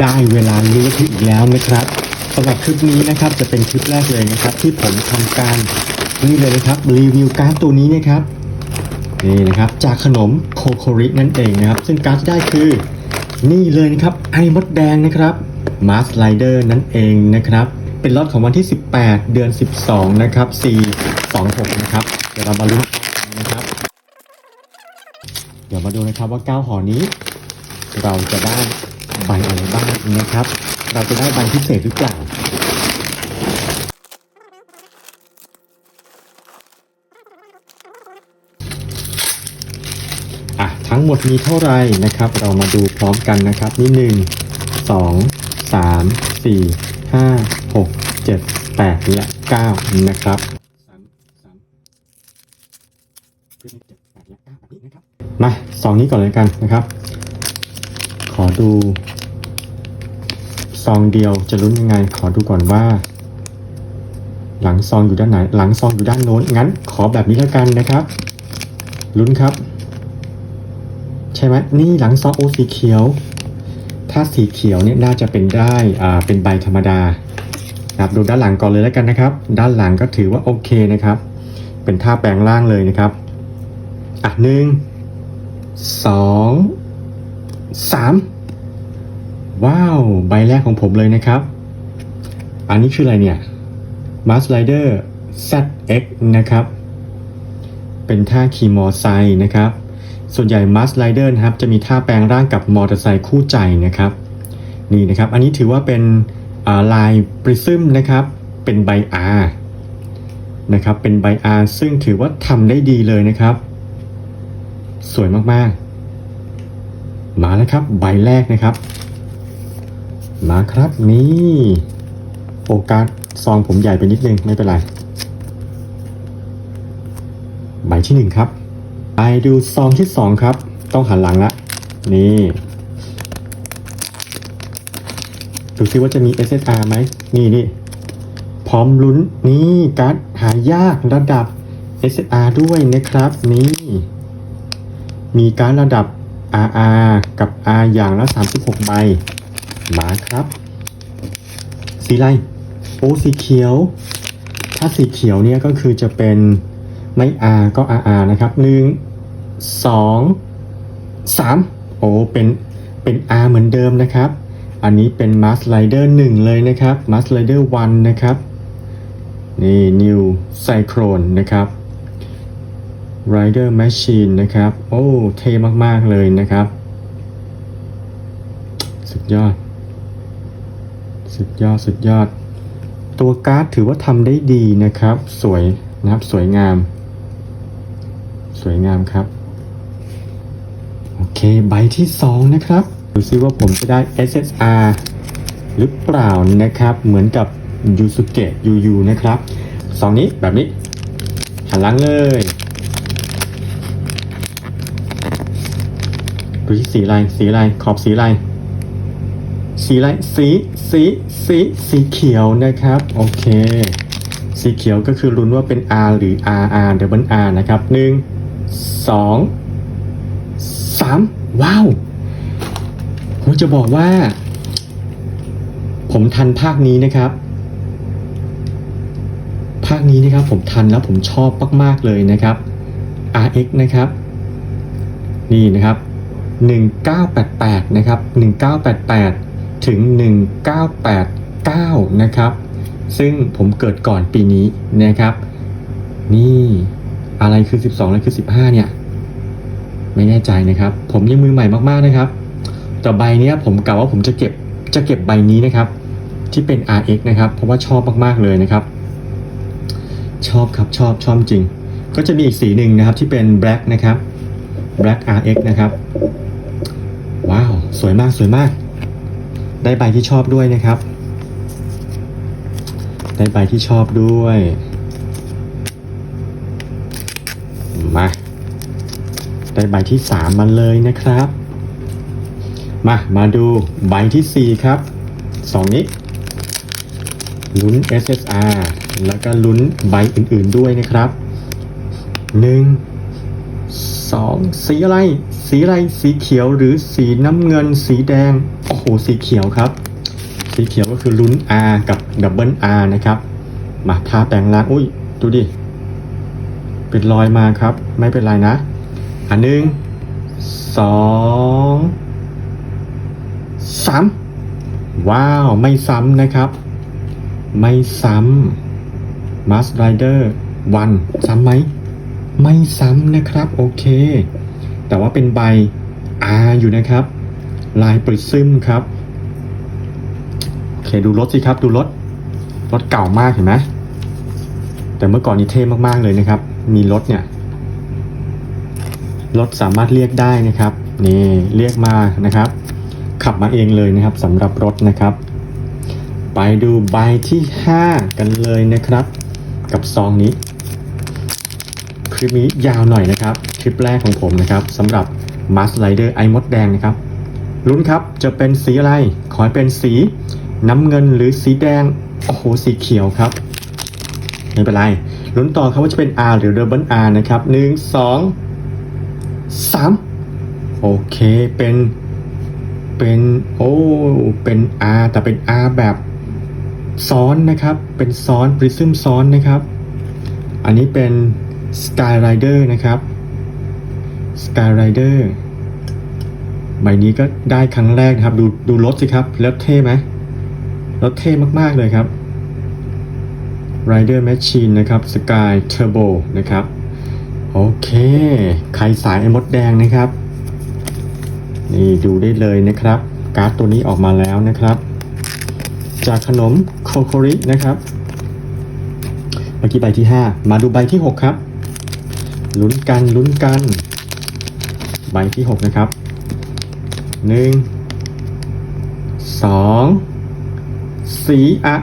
ได้เวลาลุ้นระทึกอีกแล้วนะครับสำหรับคลิปนี้นะครับจะเป็นคลิปแรกเลยนะครับ ที่ผมทำการนี่เลยนะครับรีวิวการ์ดตัวนี้นะครับนี่นะครับจากขนมโคโครินั่นเองนะครับ ซึ่งการ์ดที่ได้คือนี่เลยนะครับไอ้มดแดงนะครับมาสไลเดอร์นั่นเองนะครับ เป็นล็อตของวันที่ 18 เดือน 12 นะครับ4 2 6นะครับ เดี๋ยวเรามาลุ้นกันนะครับ เดี๋ยวมาดูนะครับว่า 9ห่อนี้ เราจะได้ ใบอะไรบ้างนะครับ เราจะได้ใบพิเศษหรือเปล่าอะทั้งหมดมีเท่าไหร่นะครับ เรามาดูพร้อมกันนะครับนี่หนึ่งสองสามสี่ห้าหกเจ็ดแปดและเก้านะครับมามเจ็ดแปดและเก้าแบบนี้นะครับมาสองนี้ก่อนเลยกันนะครับ อดูซองเดียวจะลุ้นยังไง ขอดูก่อนว่า หลังซองอยู่ด้านไหน หลังซองอยู่ด้านโน้น งั้นขอแบบนี้แล้วกันนะครับ ลุ้นครับ ใช่ไหมนี่หลังซองโอสีเขียว ถ้าสีเขียวเนี่ยน่าจะเป็นได้อ่าเป็นใบธรรมดาครับดูด้านหลังก่อนเลยแล้วกันนะครับ ด้านหลังก็ถือว่าโอเคนะครับ เป็นท่าแปลงร่างเลยนะครับ อะหนึ่งสอง สามว้าว ใบแรกของผมเลยนะครับ อันนี้คืออะไรเนี่ย m a s Rider ZX นะครับ เป็นท่าขี่มอไซค์นะครับ ส่วนใหญ่ m a s Rider นะครับ จะมีท่าแปลงร่างกับมอเตอร์ไซค์คู่ใจนะครับ นี่นะครับ อันนี้ถือว่าเป็นลายปริซึมนะครับ เป็นใบ R นะครับ เป็นใบ R ซึ่งถือว่าทำได้ดีเลยนะครับ สวยมาก ๆ มาแล้วครับใบแรกนะครับ มาครับนี่โอกาสซองผมใหญ่ไปนิดนึงไม่เป็นไรใบที่หนึ่งครับไปดูซองที่สองครับ ต้องหันหลังละนี่ดูซิว่าจะมี SSR ไหมนี่นี่พร้อมลุ้นนี่การ์ดหายากระดับ SSR ด้วยนะครับ นี่ มีการระดับ RR กับ R อย่างละ 36 ใบ มาครับ สีอะไร โอ้สีเขียว ถ้าสีเขียวเนี่ยก็คือจะเป็นไม่ R ก็ RR นะครับหนึ่งสองสามโอ้เป็นเป็น R เหมือนเดิมนะครับ อันนี้เป็น Mass Rider 1 เลยนะครับ Mass Rider 1 นะครับ นี่ New Cyclone นะครับ Rider Machine นะครับ โอ้ เท่มาก ๆ เลยนะครับ สุดยอด สุดยอด สุดยอด ตัวการ์ดถือว่าทำได้ดีนะครับ สวยนะครับ สวยงาม สวยงามครับ โอเค ใบที่ 2 นะครับ ดูซิว่าผมจะได้ SSR หรือเปล่านะครับ เหมือนกับยูสุเกะยูยูนะครับสองนี้แบบนี้หันหลังเลย ดูที่สีอะไรสีอะไรขอบสีอะไรสีอะไรสีสีสีสีเขียวนะครับโอเค สีเขียวก็คือลุ้นว่าเป็น R หรือ RR double R นะครับหนึ่งสองสามว้าวผมจะบอกว่า ผมทันภาคนี้นะครับ ภาคนี้นะครับผมทันแล้วผมชอบมากๆเลยนะครับ RX นะครับ นี่นะครับ 1988 นะครับ 1988 ถึง 1989 นะครับ ซึ่งผมเกิดก่อนปีนี้นะครับ นี่อะไรคือ 12อะไรคือ 15 เนี่ย ไม่แน่ใจนะครับ ผมยังมือใหม่มากๆนะครับ แต่ใบเนี้ยผมกะว่าผมจะเก็บจะเก็บใบนี้นะครับ ที่เป็น RX นะครับ เพราะว่าชอบมากๆเลยนะครับ ชอบครับชอบชอบจริง ก็จะมีอีกสีหนึ่งนะครับที่เป็น black นะครับ black RX นะครับ สวยมากสวยมาก ได้ใบที่ชอบด้วยนะครับ ได้ใบที่ชอบด้วย มา ได้ใบที่สามมาเลยนะครับ มามาดูใบที่สี่ครับสองนี้ลุ้น SSR แล้วก็ลุ้นใบอื่นๆด้วยนะครับหนึ่งสองสีอะไร สีอะไรสีเขียวหรือสีน้ำเงิน สีแดง โอ้โห สีเขียวครับ สีเขียวก็คือลุ้น R กับดับเบิล R นะครับ มาทาแปลงร่างอุ้ย ดูดิ เป็นรอยมาครับ ไม่เป็นไรนะ อันหนึ่งสองสามว้าว ไม่ซ้ำนะครับ ไม่ซ้ำ Mask Rider วันซ้ำไหม ไม่ซ้ำนะครับ โอเค แต่ว่าเป็นใบ R อยู่นะครับ ลายปริซึมครับโอเคดูรถสิครับ ดูรถ รถเก่ามากเห็นไหมแต่เมื่อก่อนนี้เท่มากๆเลยนะครับ มีรถเนี่ย รถสามารถเรียกได้นะครับ นี่เรียกมานะครับ ขับมาเองเลยนะครับสำหรับรถนะครับ ไปดูใบที่ 5 กันเลยนะครับ กับซองนี้ คลิปนี้ยาวหน่อยนะครับ คลิปแรกของผมนะครับสำหรับ m a s Rider ไอมดแดงนะครับลุ้นครับจะเป็นสีอะไร ขอให้เป็นสีน้ำเงินหรือสีแดง โอ้โห สีเขียวครับ ไม่เป็นไรลุ้นต่อครับว่าจะเป็น R หรือ Double R นะครับหนึ่งสองสามโอเคเป็นเป็นโอ้เป็น R แต่เป็น R แบบซ้อนนะครับ เป็นซ้อน Prism ซ้อนนะครับ อันนี้เป็น Sky Rider นะครับ Sky Rider ใบนี้ก็ได้ครั้งแรกนะครับ ดูดูรถสิครับ แล้วเท่ไหมรถเท่มากๆเลยครับ Rider Machine นะครับ Sky Turbo นะครับ โอเค ใครสายไอ้มดแดงนะครับ นี่ดูได้เลยนะครับ การ์ดตัวนี้ออกมาแล้วนะครับ จากขนมโคโครินะครับ เมื่อกี้ใบที่ 5 มาดูใบที่ 6 ครับ ลุ้นกันลุ้นกัน ใบที่ 6 นะครับ 1 2 สีอะ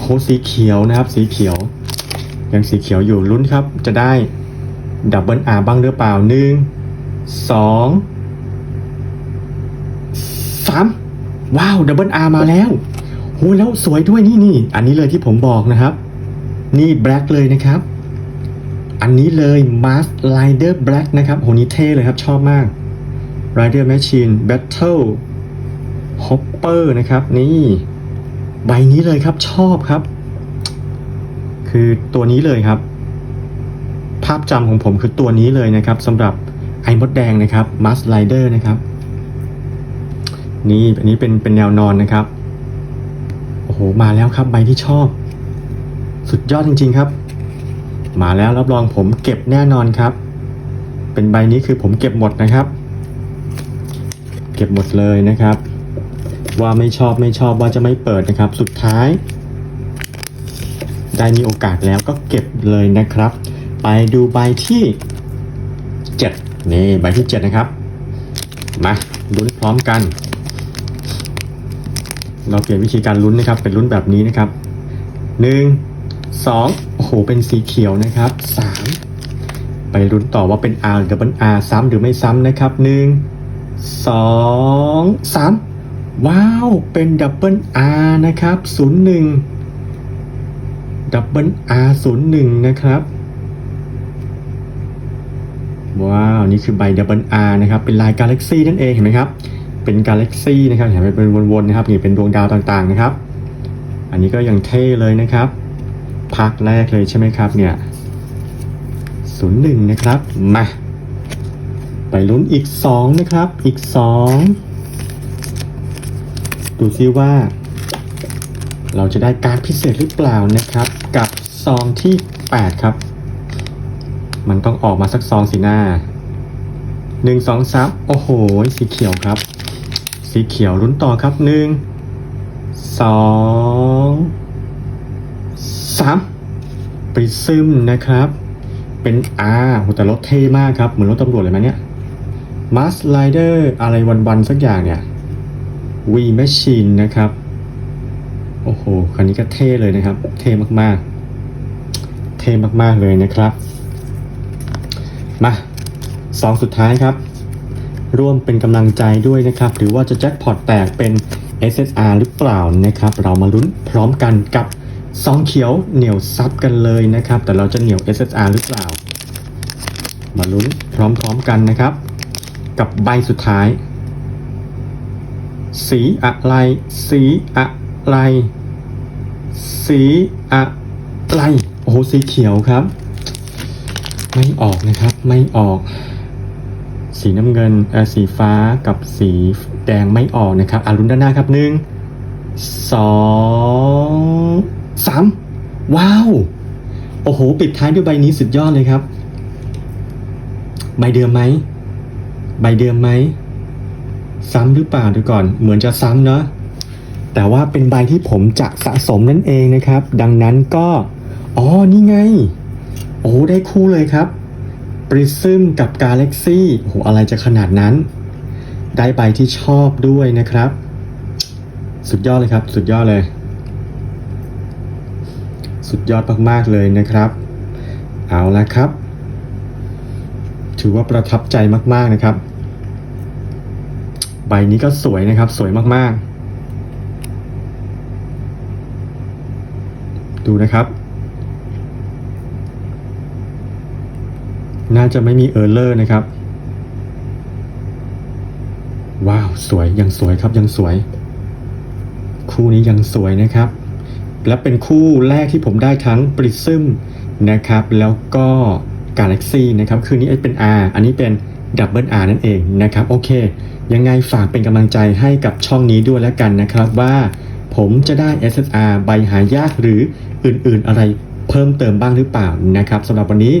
โหสีเขียวนะครับ สีเขียว ยังสีเขียวอยู่ลุ้นครับ จะได้ดับเบิลอาบ้างหรือเปล่า 1 2สามว้าวดับเบิลอามาแล้วโหแล้วสวยด้วยนี่นี่อันนี้เลยที่ผมบอกนะครับ นี่แบล็ k เลยนะครับ อันนี้เลย Mask Rider Black นะครับโหนี้เท่เลยครับ ชอบมาก Rider Machine Battle Hopper นะครับ นี่ ใบนี้เลยครับชอบครับ คือตัวนี้เลยครับ ภาพจำของผมคือตัวนี้เลยนะครับสำหรับไอ้มดแดงนะครับ Mask Rider นะครับ นี่อันนี้เป็นเป็นแนวนอนนะครับ โอ้โห มาแล้วครับใบที่ชอบ สุดยอดจริง ๆ ครับ มาแล้วรับรองผมเก็บแน่นอนครับ เป็นใบนี้คือผมเก็บหมดนะครับ เก็บหมดเลยนะครับ ว่าไม่ชอบไม่ชอบว่าจะไม่เปิดนะครับ สุดท้าย ได้มีโอกาสแล้วก็เก็บเลยนะครับ ไปดูใบที่7นี่ใบที่7นะครับมาลุ้นพร้อมกัน เราเปลี่ยนวิธีการลุ้นนะครับ เป็นลุ้นแบบนี้นะครับห นึ่งสองโอ้โห เป็นสีเขียวนะครับสามไปลุ้นต่อว่าเป็น R หรือ Double R ซ้ำหรือไม่ซ้ำนะครับหนึ่งสองสามว้าว เป็น Double R นะครับศูนย์หนึ่ง Double R ศูนย์หนึ่งนะครับ ว้าว นี่คือใบ Double R นะครับ เป็นลาย Galaxy นั่นเองเห็นไหมครับ เป็นกาแล็กซี่นะครับเห็นไหมเป็นวนๆนะครับนี่เป็นดวงดาวต่างๆนะครับ อันนี้ก็ยังเท่เลยนะครับ ภาคแรกเลยใช่ไหมครับเนี่ยศูนย์หนึ่งนะครับ มา ไปลุ้นอีกสองนะครับ อีกสองดูซิว่า เราจะได้การพิเศษหรือเปล่านะครับ กับซองที่8ครับ มันต้องออกมาสักซองสีหน้าหนึ่งสองสามโอ้โห สีเขียวครับ สีเขียวลุ้นต่อครับหนึ่งสอง สามปริซึมนะครับ เป็น R โหแต่รถเท่มากครับ เหมือนรถตำรวจเลยไหมเนี่ยมาสไลเดอร์อะไรวันๆสักอย่างเนี่ยวีแมชชีนนะครับ โอ้โห คันนี้ก็เท่เลยนะครับ เท่มากๆ เท่มากๆเลยนะครับ มาสองสุดท้ายครับ ร่วมเป็นกำลังใจด้วยนะครับ หรือว่าจะแจ็คพอตแตกเป็น SSR หรือเปล่านะครับ เรามาลุ้นพร้อมกันกับ ซองเขียวเหนียวซับกันเลยนะครับ แต่เราจะเหนียว SSR หรือเปล่า มาลุ้นพร้อมๆกันนะครับ กับใบสุดท้าย สีอะไร สีอะไร สีอะไร โอ้โหสีเขียวครับ ไม่ออกนะครับไม่ออก สีน้ำเงินเอ่อสีฟ้ากับสีแดงไม่ออกนะครับอารุณด้านหน้าครับหนึ่งสอง สามว้าว โอ้โห ปิดท้ายด้วยใบนี้สุดยอดเลยครับ ใบเดิมไหม ใบเดิมไหม ซ้ำหรือเปล่าเดี๋ยวก่อน เหมือนจะซ้ำเนาะ แต่ว่าเป็นใบที่ผมจะสะสมนั่นเองนะครับ ดังนั้นก็ อ๋อ นี่ไง โอ้ได้คู่เลยครับ ปริซึมกับกาแล็กซี่โอ้โห อะไรจะขนาดนั้น ได้ใบที่ชอบด้วยนะครับ สุดยอดเลยครับ สุดยอดเลย สุดยอดมากๆเลยนะครับ เอาละครับ ถือว่าประทับใจมากๆนะครับ ใบนี้ก็สวยนะครับสวยมากๆ ดูนะครับ น่าจะไม่มีเออร์เลอร์นะครับ ว้าว สวยยังสวยครับยังสวย คู่นี้ยังสวยนะครับ และเป็นคู่แรกที่ผมได้ทั้ง Prism นะครับแล้วก็ Galaxy นะครับคืนนี้เป็น R อันนี้เป็น Double R นั่นเองนะครับโอเค ยังไงฝากเป็นกำลังใจให้กับช่องนี้ด้วยแล้วกันนะครับว่าผมจะได้ SSR ใบหายากหรืออื่นๆอะไรเพิ่มเติมบ้างหรือเปล่านะครับสำหรับวันนี้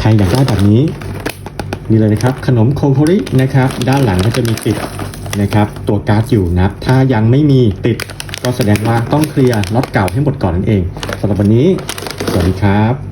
ใครอยากได้แบบนี้นี่เลยนะครับ ขนมโคโครินะครับ ด้านหลังก็จะมีติดนะครับ ตัวการ์ดอยู่นะถ้ายังไม่มีติด ก็แสดงว่าต้องเคลียร์ล็อตเก่าให้หมดก่อนนั่นเองสำหรับวันนี้ สวัสดีครับ